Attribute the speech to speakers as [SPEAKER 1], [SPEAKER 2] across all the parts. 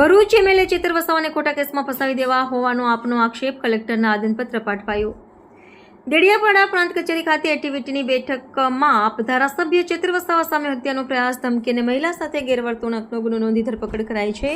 [SPEAKER 1] Bharuch MLA Chaitar વસાવાને ખોટા કેસમાં ફસાવી દેવા હોવાનો આપનો આક્ષેપ કલેક્ટરના આદનપત્ર પાઠવાયો. દેડિયાપાડા પ્રાંત કચેરી ખાતે એક્ટિવિટીની બેઠકમાં ધારાસભ્ય ચેતર સામે હત્યાનો પ્રયાસ ધમકી અને મહિલા સાથે ગેરવર્તણૂકનો ગુનો નોંધી ધરપકડ કરાઈ છે.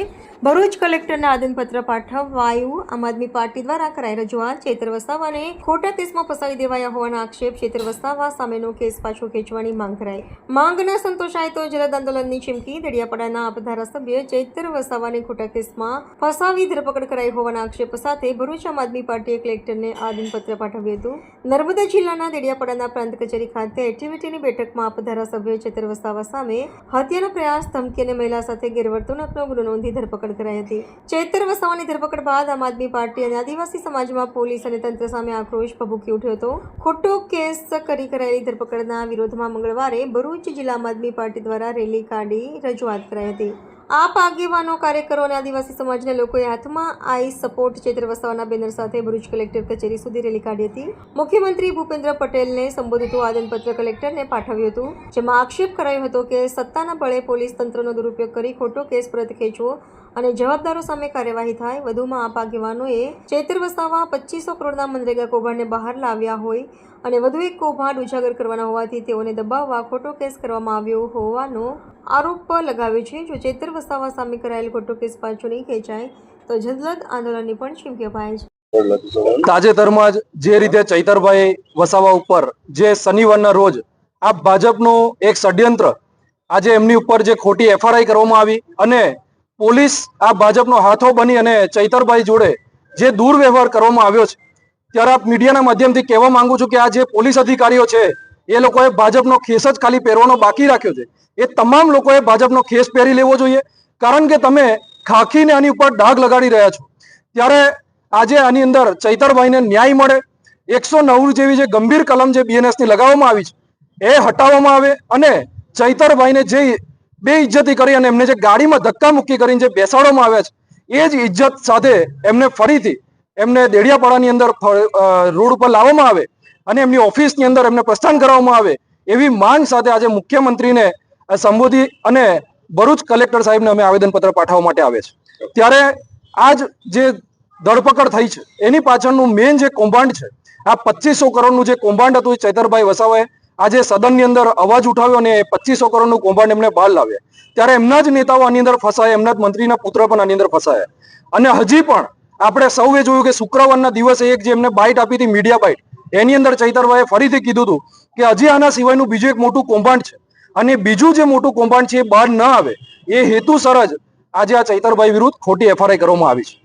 [SPEAKER 1] ભરૂચ કલેક્ટરના આદનપત્ર પાઠવાયું. આમ આદમી પાર્ટી દ્વારા કરાઈ રજૂઆત. ચેતર વસાવાને ખોટા કેસમાં ફસાવી દેવાયા હોવાના આક્ષેપ ચેતર વસાવા સામેનો કેસ પાછો ખેંચવાની માંગ કરાઈ. માંગ ન સંતોષાય તો જલદ આંદોલનની ચીમકી દેડિયાપાડાના આપ ધારાસભ્ય ચેતર વસાવાને ખોટા કેસમાં ફસાવી ધરપકડ કરાઈ હોવાના આક્ષેપ સાથે ભરૂચ આમ આદમી પાર્ટીએ કલેક્ટરને આદનપત્ર પાઠવ્યું હતું. નર્મદા જિલ્લાના દેડિયાપાડાના પ્રાંત કચેરી ખાતે એટીવીટીની બેઠકમાં આપ ધારાસભ્ય ચેતર વસાવા સામે હત્યાનો પ્રયાસ, ધમકી અને મહિલા સાથે ગેરવર્તણૂકનો ગુનો નોંધી ધરપકડ કરાઈ હતી. ચેતર વસાવાની ધરપકડ બાદ આમ આદમી પાર્ટી અને આદિવાસી સમાજમાં પોલીસ અને તંત્ર સામે આક્રોશ ભભૂકી ઉઠ્યો હતો. ખોટો કેસ કરી કરાયેલી ધરપકડના વિરોધમાં મંગળવારે ભરૂચ જિલ્લા આમ આદમી પાર્ટી દ્વારા રેલી કાઢી રજૂઆત કરાઈ હતી. આપ આગેવાનો, કાર્યકરો અને આદિવાસી સમાજના લોકોએ હાથમાં આઈ સપોર્ટ ચેતર વસાવાના બેનર સાથે ભરૂચ કલેક્ટર કચેરી સુધી રેલી કાઢી હતી. મુખ્યમંત્રી ભૂપેન્દ્ર પટેલને સંબોધિત આદનપત્ર કલેક્ટરને પાઠવ્યું હતું, જેમાં આક્ષેપ કરાયો હતો કે સત્તાના બળે પોલીસ તંત્રનો દુરુપયોગ કરી ખોટો કેસ પરત ખેંચવો અને જવાબદારો સામે કાર્યવાહી થાય, વધુમાં આપ આગેવાનોએ ચેતર વસાવા પચીસો કરોડના મનરેગા કૌભાંડને બહાર લાવ્યા હોય અને વધુ એક કૌભાંડ ઉજાગર કરવાના હોવાથી તેઓને દબાવવા ખોટો કેસ કરવામાં આવ્યો હોવાનો આરોપ લગાવ્યો છે. જો ચેતર વસાવા સામે કરાયેલ ખોટો કેસ પાછો નહીં ખેંચાય, તો જલદ આંદોલનની પણ ચીમકી અપાય છે.
[SPEAKER 2] તાજેતરમાં જ જે રીતે ચૈતરભાઈ વસાવા ઉપર જે શનિવારના રોજ આ ભાજપનું એક ષડયંત્ર આજે એમની ઉપર જે ખોટી એફઆરઆઈ કરવામાં આવી અને પોલીસ આ ભાજપનો હાથો બની અને ચૈતરભાઈ જોડે જે દુર્વ્યવહાર કરવામાં આવ્યો છે, ત્યારે આપ મીડિયાના માધ્યમથી કહેવા માંગુ છું કે આ જે પોલીસ અધિકારીઓ છે, એ લોકોએ ભાજપનો ખેસ જ ખાલી પહેરવાનો બાકી રાખ્યો છે. એ તમામ લોકોએ ભાજપનો ખેસ પહેરી લેવો જોઈએ, કારણ કે તમે ખાખીને આની ઉપર ડાઘ લગાડી રહ્યા છો. ત્યારે આજે આની અંદર ચૈતરભાઈને ન્યાય મળે. એકસો નવ જેવી જે ગંભીર કલમ જે બીએનએસની લગાવવામાં આવી છે, એ હટાવવામાં આવે અને ચૈતરભાઈને જે બે ઇજ્જતી કરી અને એમને જે ગાડીમાં ધક્કા મુક્કી કરીને જે બેસાડવામાં આવ્યા છે, એ જ ઇજ્જત સાથે એમને ફરીથી એમને દેડિયાપાડાની અંદર રોડ ઉપર લાવવામાં આવે અને એમની ઓફિસની અંદર એમને પ્રસ્થાન કરવામાં આવે એવી માંગ સાથે આજે મુખ્યમંત્રીને સંબોધી અને ભરૂચ કલેક્ટર સાહેબને અમે આવેદનપત્ર પાઠવવા માટે આવે છે. ત્યારે આજ જે ધરપકડ થઈ છે, એની પાછળનું મેઇન જે કૌભાંડ છે, આ પચીસો કરોડનું જે કૌભાંડ હતું ચૈતરભાઈ વસાવાએ આજે સદનની અંદર અવાજ ઉઠાવ્યો અને પચીસો કરોડનું કૌભાંડ એમને બહાર લાવ્યા. ત્યારે એમના જ નેતાઓ આની અંદર ફસાયા, એમના જ મંત્રીના પુત્ર પણ આની અંદર ફસાયા. અને હજી પણ આપણે સૌએ જોયું કે શુક્રવારના દિવસે એક જે એમને બાઇટ આપી હતી, મીડિયા બાઇટ એની અંદર ચૈતરભાઈએ ફરીથી કીધું હતું કે હજી આના સિવાયનું બીજું એક મોટું કૌભાંડ છે. અને બીજું જે મોટું કૌભાંડ છે એ બહાર ન આવે, એ હેતુસર જ આજે આ ચૈતરભાઈ વિરુદ્ધ ખોટી એફઆરઆઈ કરવામાં આવી છે.